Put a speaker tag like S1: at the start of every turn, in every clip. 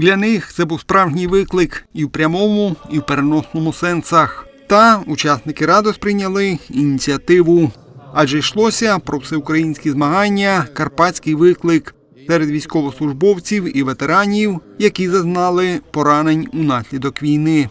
S1: Для них це був справжній виклик і в прямому, і в переносному сенсах. Та учасники радо сприйняли ініціативу, адже йшлося про всеукраїнські змагання, карпатський виклик серед військовослужбовців і ветеранів, які зазнали поранень унаслідок війни.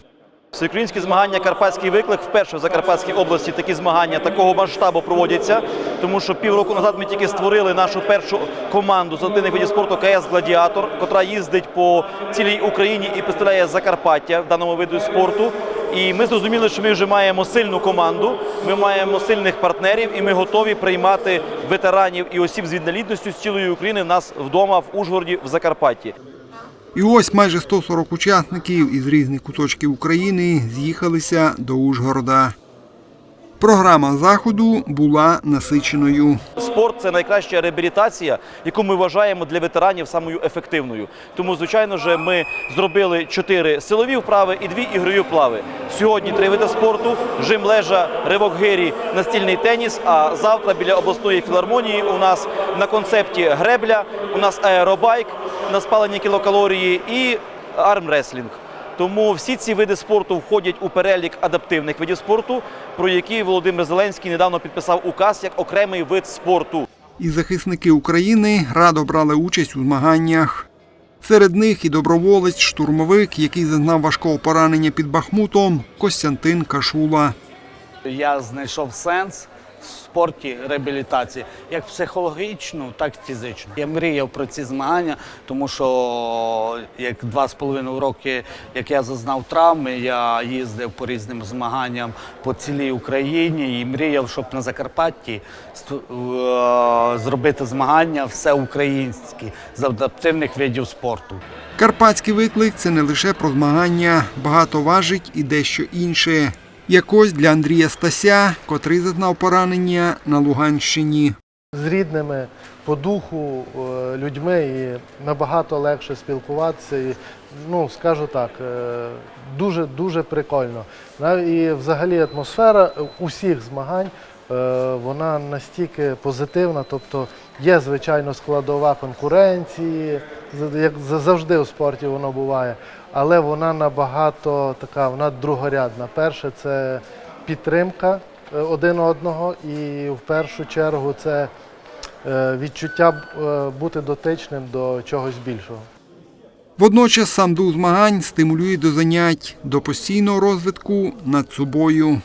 S2: Всеукраїнські змагання Карпатський виклик вперше в Закарпатській області такі змагання такого масштабу проводяться, тому що півроку назад ми тільки створили нашу першу команду з один видів спорту КС Гладіатор, котра їздить по цілій Україні і представляє Закарпаття в даному виду спорту. І ми зрозуміли, що ми вже маємо сильну команду, ми маємо сильних партнерів, і ми готові приймати ветеранів і осіб з інвалідністю з цілої України в нас вдома в Ужгороді в Закарпатті.
S1: І ось майже 140 учасників із різних куточків України з'їхалися до Ужгорода. Програма заходу була насиченою.
S2: Спорт це найкраща реабілітація, яку ми вважаємо для ветеранів самою ефективною. Тому, звичайно ж, ми зробили чотири силові вправи і дві ігрові вправи. Сьогодні три види спорту: жим лежа, ривок гирі, настільний теніс. А завтра біля обласної філармонії у нас на концепті гребля, у нас аеробайк на спалення кілокалорії і армреслінг. Тому всі ці види спорту входять у перелік адаптивних видів спорту, про які Володимир Зеленський недавно підписав указ як окремий вид спорту.
S1: І захисники України радо брали участь у змаганнях. Серед них і доброволець, штурмовик, який зазнав важкого поранення під Бахмутом, Костянтин Кашула.
S3: Я знайшов сенс спорті реабілітації, як психологічну, так і фізичну. Я мріяв про ці змагання, тому що як два з половиною роки, як я зазнав травми, я їздив по різним змаганням по цілій Україні і мріяв, щоб на Закарпатті е, зробити змагання все українські з адаптивних видів спорту.
S1: Карпатський виклик це не лише про змагання, багато важить і дещо інше. Якось для Андрія Стася, котрий зазнав поранення на Луганщині.
S4: з рідними по духу е, людьми і набагато легше спілкуватися. І, ну, скажу так, е, дуже дуже прикольно. І взагалі атмосфера усіх змагань. Е, Вона настільки позитивна, тобто є звичайно складова конкуренції, як за- завжди у спорті воно буває, але вона набагато така, вона другорядна. Перше це підтримка е, один одного, і в першу чергу це е, відчуття бути дотичним до чогось більшого.
S1: Водночас сам дух змагань стимулює до занять, до постійного розвитку над собою.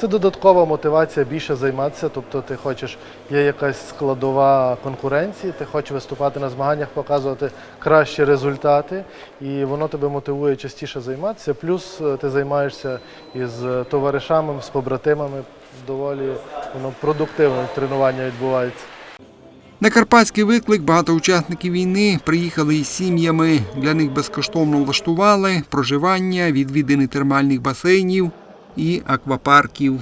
S4: Це додаткова мотивація більше займатися. Тобто, ти хочеш, є якась складова конкуренції, ти хочеш виступати на змаганнях, показувати кращі результати, і воно тебе мотивує частіше займатися. Плюс е, ти займаєшся із товаришами, з побратимами. Доволі воно продуктивне тренування відбувається.
S1: На карпатський виклик багато учасників війни приїхали із сім'ями. Для них безкоштовно влаштували проживання, відвідини термальних басейнів і аквапарків.